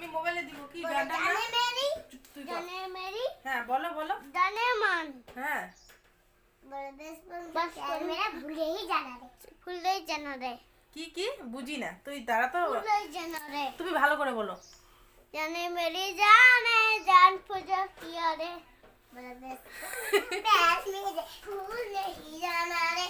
আমি মোবাইলে দিব কি জানে মেরি? জানে মেরি? হ্যাঁ বলো বলো। জানে মান। হ্যাঁ। কি বুঝি না। তুই তো। তুমি ভালো করে বলো। জানে মেরি জানে জান পূজা কি আরে। ফুল নেহি জানা রে।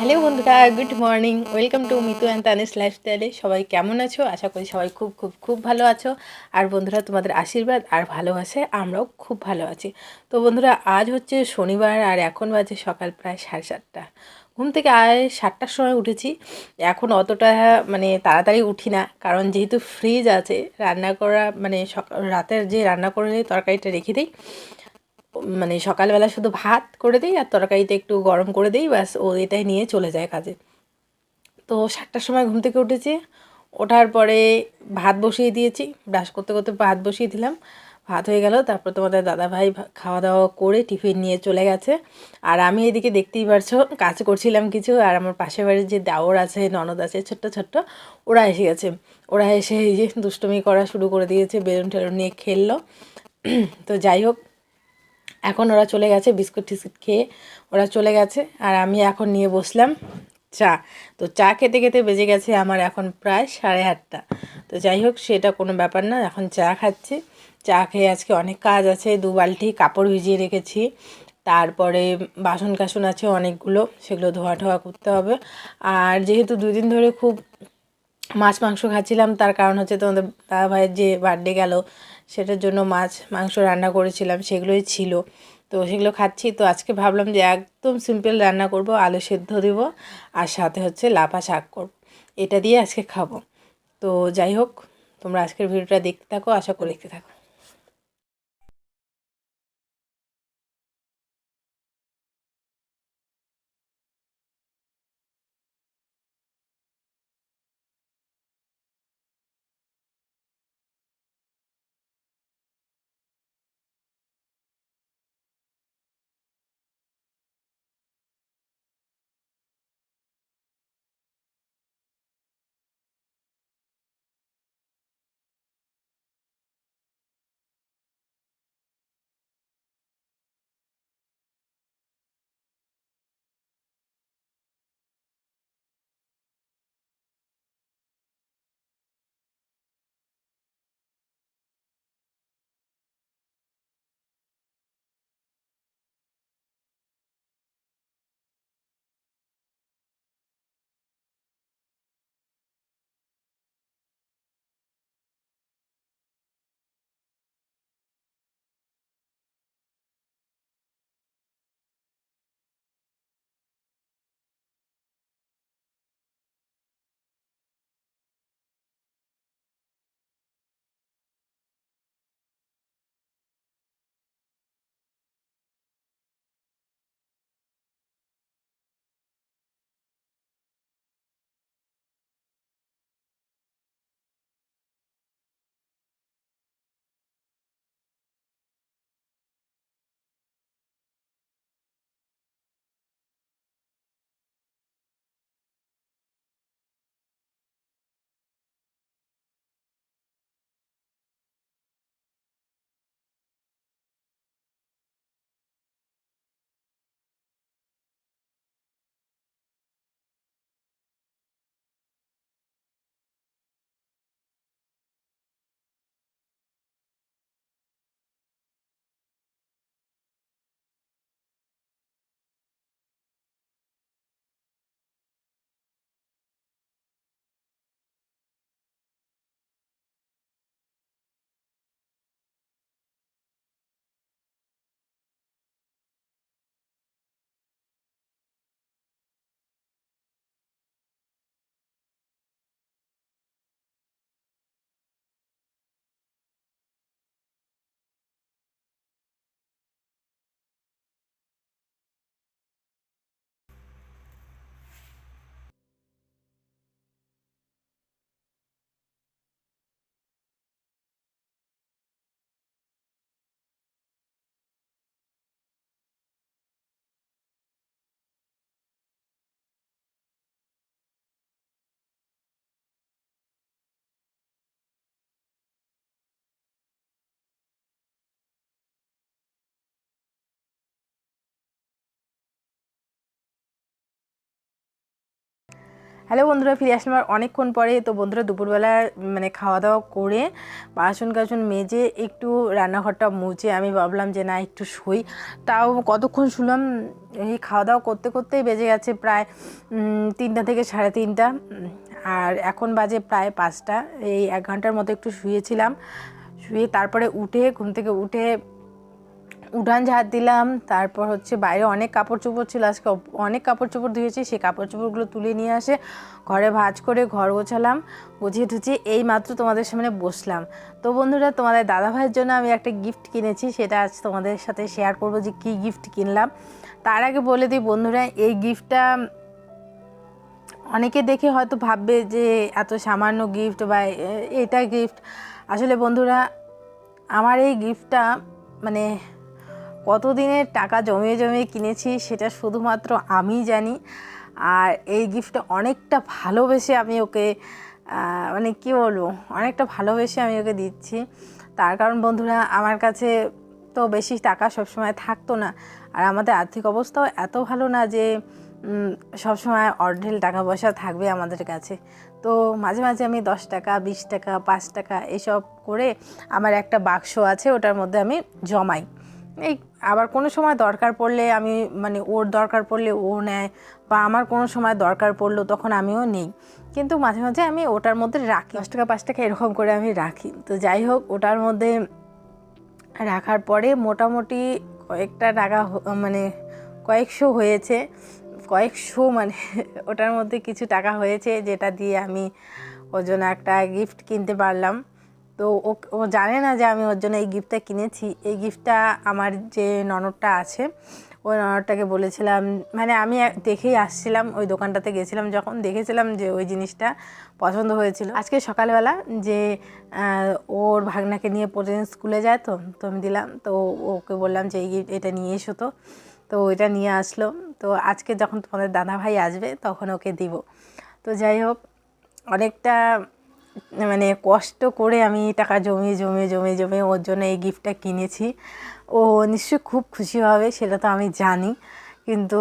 হ্যালো বন্ধুরা good morning welcome to Mitu and Tanis লাইফস্টাইলে সবাই কেমন আছো? আশা করি সবাই খুব খুব খুব ভালো আছো। আর বন্ধুরা, তোমাদের আশীর্বাদ আর ভালোবাসে, আমরাও খুব ভালো আছি। তো বন্ধুরা, আজ হচ্ছে শনিবার আর এখন বাজে সকাল প্রায় সাড়ে সাতটা। ঘুম থেকে আয় সাতটার সময় উঠেছি। এখন অতটা মানে তাড়াতাড়ি উঠি না। কারণ যেহেতু ফ্রিজ আছে, রান্না করা মানে সকাল রাতের যে রান্না করে তরকারিটা রেখে দিই মানে সকালবেলা শুধু ভাত করে দিই আর তরকারিতে একটু গরম করে দিই, ব্যাস ও এটাই নিয়ে চলে যায় কাজে। তো সাতটার সময় ঘুম থেকে উঠেছি, ওঠার পরে ভাত বসিয়ে দিয়েছি, ব্রাশ করতে করতে ভাত বসিয়ে দিলাম। ভাত হয়ে গেল, তারপর তোমাদের দাদাভাই ভা- খাওয়া দাওয়া করে টিফিন নিয়ে চলে গেছে। আর আমি এদিকে দেখতেই পারছ, কাজ করছিলাম কিছু, আর আমার পাশের বাড়ির যে দাওর আছে, ননদ আছে, ছোট্ট ছোট্ট, ওরা এসে গেছে। ওরা এসে এই যে দুষ্টুমি করা শুরু করে দিয়েছে, বেলুন টেলুন নিয়ে খেললো। তো যাই হোক এখন ওরা চলে গেছে, বিস্কুট টিস্কুট খেয়ে ওরা চলে গেছে। আর আমি এখন নিয়ে বসলাম চা। তো চা খেতে খেতে বেজে গেছে আমার এখন প্রায় সাড়ে আটটা। তো যাই হোক, সেটা কোনো ব্যাপার না, এখন চা খাচ্ছি। চা খেয়ে আজকে অনেক কাজ আছে, দু বালতি কাপড় ভিজিয়ে রেখেছি। তারপরে বাসন কাসন আছে অনেকগুলো, সেগুলো ধোয়া ঠোয়া করতে হবে। আর যেহেতু দুদিন ধরে খুব মাছ মাংস খাচ্ছিলাম, তার কারণ হচ্ছে তোমাদের দাদা ভাইয়ের যে বার্থডে গেল সেটার জন্য মাছ, মাংস রান্না করেছিলাম, সেগুলোই ছিল। তো সেগুলো খাচ্ছি। তো আজকে ভাবলাম যে একদম সিম্পল রান্না করব, আলু সেদ্ধ দেব আর সাথে হচ্ছে লাফা শাক করব। এটা দিয়ে আজকে খাব। তো যাই হোক, তোমরা আজকের ভিডিওটা দেখতে থাকো, আশা করে দেখতে থাকো। হ্যালো বন্ধুরা, ফিরে আসলাম আর অনেকক্ষণ পরে। তো বন্ধুরা, দুপুরবেলা মানে খাওয়া দাওয়া করে বাসন কাসন মেজে একটু রান্নাঘরটা মুছে আমি ভাবলাম যে, না, একটু শুই। তাও কতক্ষণ শুনলাম এই খাওয়া দাওয়া করতে করতেই বেজে গেছে প্রায় তিনটা থেকে সাড়ে তিনটা। আর এখন বাজে প্রায় পাঁচটা। এই এক ঘণ্টার মতো একটু শুয়েছিলাম। শুয়ে তারপরে উঠে, ঘুম থেকে উঠে উঠান ঝাড় দিলাম, তারপর হচ্ছে বাইরে অনেক কাপড় চোপড় ছিল, আজকে অনেক কাপড় চোপড় ধুয়েছি, সেই কাপড় চোপড়গুলো তুলে নিয়ে আসে ঘরে ভাজ করে ঘর গোছালাম, গুছিয়ে টুছিয়ে এই মাত্র তোমাদের সামনে বসলাম। তো বন্ধুরা, তোমাদের দাদা ভাইয়ের জন্য আমি একটা গিফট কিনেছি, সেটা আজ তোমাদের সাথে শেয়ার করব যে কী গিফট কিনলাম। তার আগে বলে দিই বন্ধুরা, এই গিফটটা অনেকে দেখে হয়তো ভাববে যে এত সামান্য গিফট বা এটা গিফট আসলে বন্ধুরা, আমার এই গিফটটা মানে কতদিনের টাকা জমিয়ে জমিয়ে কিনেছি সেটা শুধুমাত্র আমি জানি। আর এই গিফটটা অনেকটা ভালোবেসে আমি ওকে মানে কী বলব, অনেকটা ভালোবেসে আমি ওকে দিচ্ছি। তার কারণ বন্ধুরা, আমার কাছে তো বেশি টাকা সবসময় থাকতো না। আর আমাদের আর্থিক অবস্থাও এত ভালো না যে সবসময় অর্ধেল টাকা পয়সা থাকবে আমাদের কাছে। তো মাঝে মাঝে আমি দশ টাকা, বিশ টাকা, পাঁচ টাকা এসব করে আমার একটা বাক্স আছে, ওটার মধ্যে আমি জমাই। এই আবার কোনো সময় দরকার পড়লে আমি মানে ওর দরকার পড়লে ও নেয় বা আমার কোনো সময় দরকার পড়ল তখন আমিও নেই। কিন্তু মাঝে মাঝে আমি ওটার মধ্যে রাখি। দশ টাকা, পাঁচ টাকা এরকম করে আমি রাখি। তো যাই হোক, ওটার মধ্যে রাখার পরে মোটামুটি কয়েকটা টাকা মানে কয়েকশো হয়েছে। কয়েকশো মানে ওটার মধ্যে কিছু টাকা হয়েছে যেটা দিয়ে আমি ওর জন্য একটা গিফট কিনতে পারলাম। তো ও ও জানে না যে আমি ওর জন্য এই গিফটটা কিনেছি। এই গিফটটা আমার যে ননদটা আছে, ওই ননদটাকে বলেছিলাম মানে আমি দেখেই আসছিলাম ওই দোকানটাতে গেছিলাম যখন দেখেছিলাম যে ওই জিনিসটা পছন্দ হয়েছিল। আজকে সকালবেলা যে ওর ভাগনাকে নিয়ে প্রতিদিন স্কুলে যায় তো তো আমি দিলাম, তো ওকে বললাম যে এই এটা নিয়ে এসো তো তো এটা নিয়ে আসলো। তো আজকে যখন তোমাদের দাদা ভাই আসবে তখন ওকে দিব। তো যাই হোক, অনেকটা মানে কষ্ট করে আমি টাকা জমিয়ে জমিয়ে জমিয়ে জমিয়ে ওর জন্য এই গিফটটা কিনেছি। ও নিশ্চয়ই খুব খুশি হবে, সেটা তো আমি জানি। কিন্তু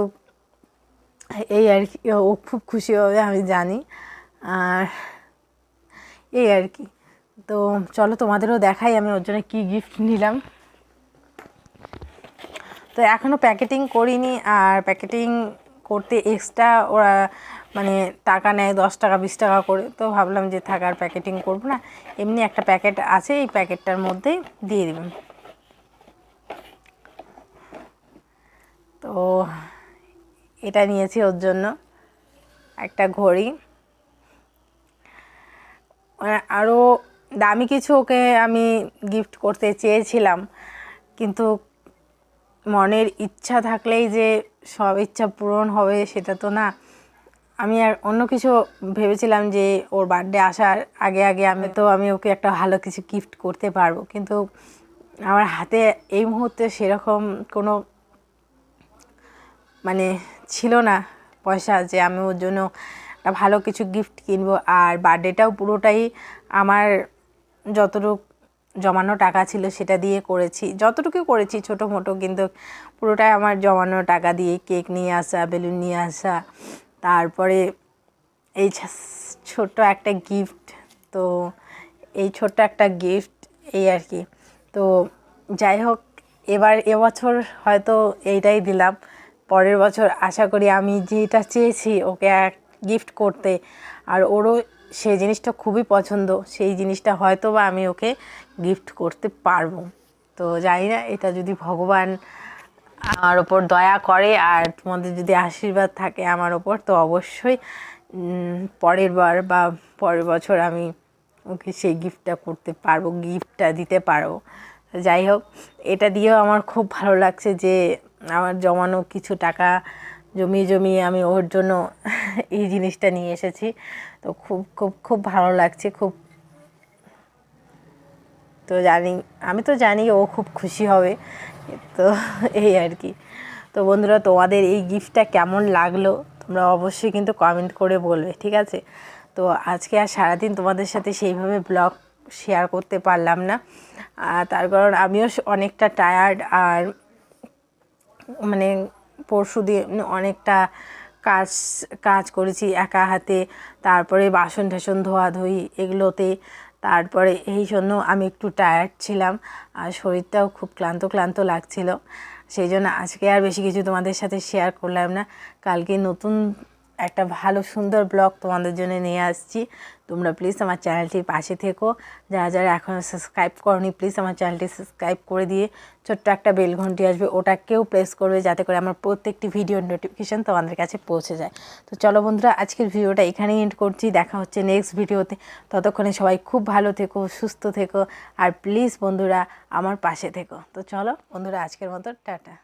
এই আর কি, ও খুব খুশি হবে, আমি জানি। আর এই আর কি। তো চলো তোমাদেরও দেখাই, আমি ওর জন্য কী গিফট নিলাম। তো এখনও প্যাকেটিং করিনি, আর প্যাকেটিং করতে এক্সট্রা ওরা মানে টাকা নেয় দশ টাকা, বিশ টাকা করে। তো ভাবলাম যে থাকার প্যাকেটিং করব না। এমনি একটা প্যাকেট আছে, এই প্যাকেটটার মধ্যেই দিয়ে দেবেন। তো এটা নিয়েছি ওর জন্য। একটা ঘড়ি। আরও দামি কিছু ওকে আমি গিফট করতে চেয়েছিলাম। কিন্তু মনের ইচ্ছা থাকলেই যে সব ইচ্ছা পূরণ হবে সেটা তো না। আমি আর অন্য কিছু ভেবেছিলাম যে ওর বার্থডে আসার আগে আগে আমি তো আমি ওকে একটা ভালো কিছু গিফট করতে পারব। কিন্তু আমার হাতে এই মুহূর্তে সেরকম কোনো মানে ছিল না পয়সা যে আমি ওর জন্য একটা ভালো কিছু গিফট কিনবো। আর বার্থডেটাও পুরোটাই আমার যতটুকু জমানো টাকা ছিল সেটা দিয়ে করেছি। যতটুকু করেছি ছোটো মোটো, কিন্তু পুরোটাই আমার জমানো টাকা দিয়ে কেক নিয়ে আসা, বেলুন নিয়ে আসা, তারপরে এই ছোট্ট একটা গিফট তো এই ছোট্ট একটা গিফট এই আর কি। তো যাই হোক, এবার এবছর হয়তো এইটাই দিলাম। পরের বছর আশা করি আমি যেটা চেয়েছি ওকে এক গিফট করতে, আর ওরও সেই জিনিসটা খুবই পছন্দ। সেই জিনিসটা হয়তো বা আমি ওকে গিফট করতে পারব। তো জানি না, এটা যদি ভগবান আমার ওপর দয়া করে আর তোমাদের যদি আশীর্বাদ থাকে আমার ওপর, তো অবশ্যই পরের বার বা পরের বছর আমি ওকে সেই গিফটটা করতে পারব গিফটটা দিতে পারব। যাই হোক, এটা দিয়েও আমার খুব ভালো লাগছে যে আমার জমানো কিছু টাকা জমিয়ে জমিয়ে আমি ওর জন্য এই জিনিসটা নিয়ে এসেছি। তো খুব খুব খুব ভালো লাগছে, খুব তো জানি, আমি তো জানি ও খুব খুশি হবে। তো এই আর কি। তো বন্ধুরা, তোমাদের এই গিফটটা কেমন লাগল তোমরা অবশ্যই কিন্তু কমেন্ট করে বলবে, ঠিক আছে? তো আজকে আর সারাদিন তোমাদের সাথে সেইভাবে ব্লগ শেয়ার করতে পারলাম না। আর তার কারণ আমিও অনেকটা টায়ার্ড আর মানে পরশু দিয়ে অনেকটা কাজ কাজ করেছি একা হাতে। তারপরে বাসন টাসন ধোয়াধুয়ি এগুলোতে। তারপরে এই জন্য আমি একটু টায়ার্ড ছিলাম আর শরীরটাও খুব ক্লান্ত ক্লান্ত লাগছিল। সেই জন্য আজকে আর বেশি কিছু তোমাদের সাথে শেয়ার করলাম না। কালকে নতুন একটা ভালো সুন্দর ব্লগ তোমাদের জন্য নিয়ে আসছি। তোমরা প্লিজ আমার চ্যানেলটির পাশে থেকো। যারা যারা এখনও সাবস্ক্রাইব করনি প্লিজ আমার চ্যানেলটি সাবস্ক্রাইব করে দিয়ে ছোট্ট একটা বেল ঘন্টি আসবে ওটাকেও প্রেস করবে যাতে করে আমার প্রত্যেকটি ভিডিওর নোটিফিকেশান তোমাদের কাছে পৌঁছে যায়। তো চলো বন্ধুরা, আজকের ভিডিওটা এখানেই এন্ড করছি। দেখা হচ্ছে নেক্সট ভিডিওতে। ততক্ষণে সবাই খুব ভালো থেকো, সুস্থ থেকো, আর প্লিজ বন্ধুরা আমার পাশে থেকো। তো চলো বন্ধুরা, আজকের মতো, টাটা।